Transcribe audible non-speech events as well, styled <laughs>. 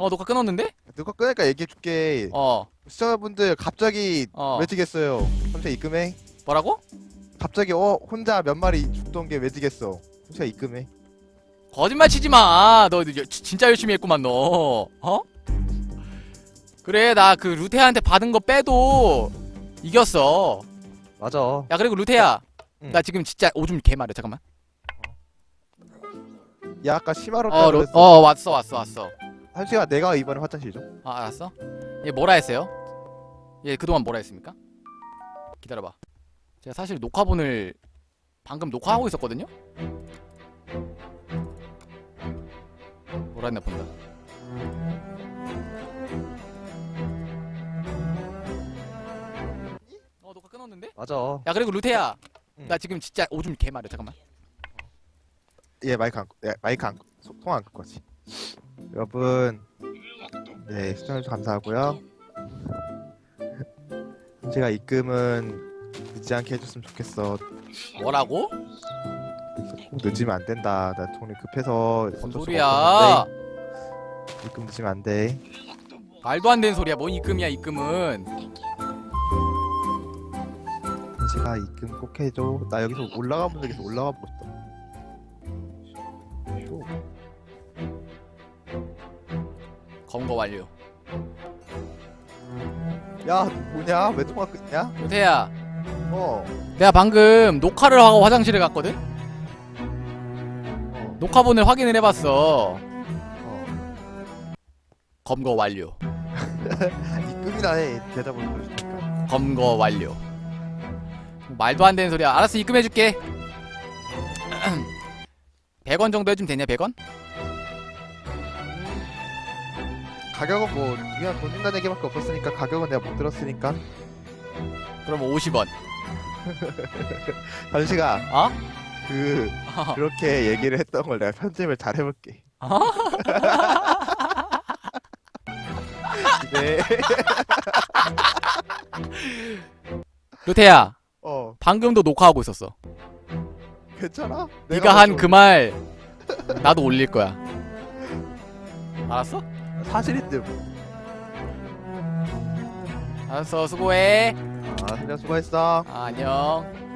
어 녹화 끊었는데? 누가 끄니까 얘기해줄게. 어 시청자분들 갑자기 어. 매지겠어요. 혼자 입금해. 뭐라고? 갑자기 어 혼자 몇 마리 죽던 게 매지겠어. 혼자 입금해. 거짓말 치지 마. 너 여- 지- 진짜 열심히 했구만 너. 어? 그래 나 그 루테한테 받은 거 빼도 이겼어. 맞아. 야 그리고 루테야. 응. 나 지금 진짜 오줌 개 마려. 잠깐만. 야 아까 심하로 어, 로. 어 왔어 왔어 왔어. 한 시간 내가 이번에 화장실 좀. 아 알았어. 얘 뭐라 했어요? 얘 그동안 뭐라 했습니까? 기다려봐. 제가 사실 녹화본을 방금 녹화하고 있었거든요. 뭐라 했나 본다. 어 녹화 끊었는데? 맞아. 야 그리고 루테야. 응. 나 지금 진짜 오줌 개 마려. 잠깐만. 얘 마이크 안, 얘 마이크 안, 소- 통화 안 끊고 지 여러분, 네 시청해주셔서 감사하고요. 제가 입금은 늦지 않게 해줬으면 좋겠어. 뭐라고? 꼭 늦으면 안 된다. 나 돈이 급해서 뭔 어쩔 수가 소리야? 없었는데 입금 늦으면 안 돼. 말도 안 되는 소리야. 뭔 입금이야 입금은. 제가 입금 꼭 해줘. 나 여기서 올라가 본 적에서 올라가 보고 싶다. 검거 완료. 야 뭐냐? 왜 통화 끊냐? 루테야. 어. 내가 방금 녹화를 하고 화장실에 갔거든? 어. 녹화본을 확인을 해봤어. 어. 검거 완료. <laughs> 입금이나 해. 대답을 보여주니까. 검거 완료. 말도 안 되는 소리야. 알았어, 입금해줄게. <clears throat> 100원 정도 해주면 되냐, 100원? 가격은 뭐 그냥 돈 준다는 얘기밖에 없었으니까 가격은 내가 못 들었으니까 그럼 50원. 단시가 <laughs> 어? 그 그렇게 얘기를 했던 걸 내가 편집을 잘 해볼게. <laughs> 네. 루테야, 어 방금도 녹화하고 있었어. 괜찮아? 네가 한그말 나도 올릴 거야. 알았어? 사실인데 뭐. 알았어, 수고해. 아, 수고했어. 아, 안녕.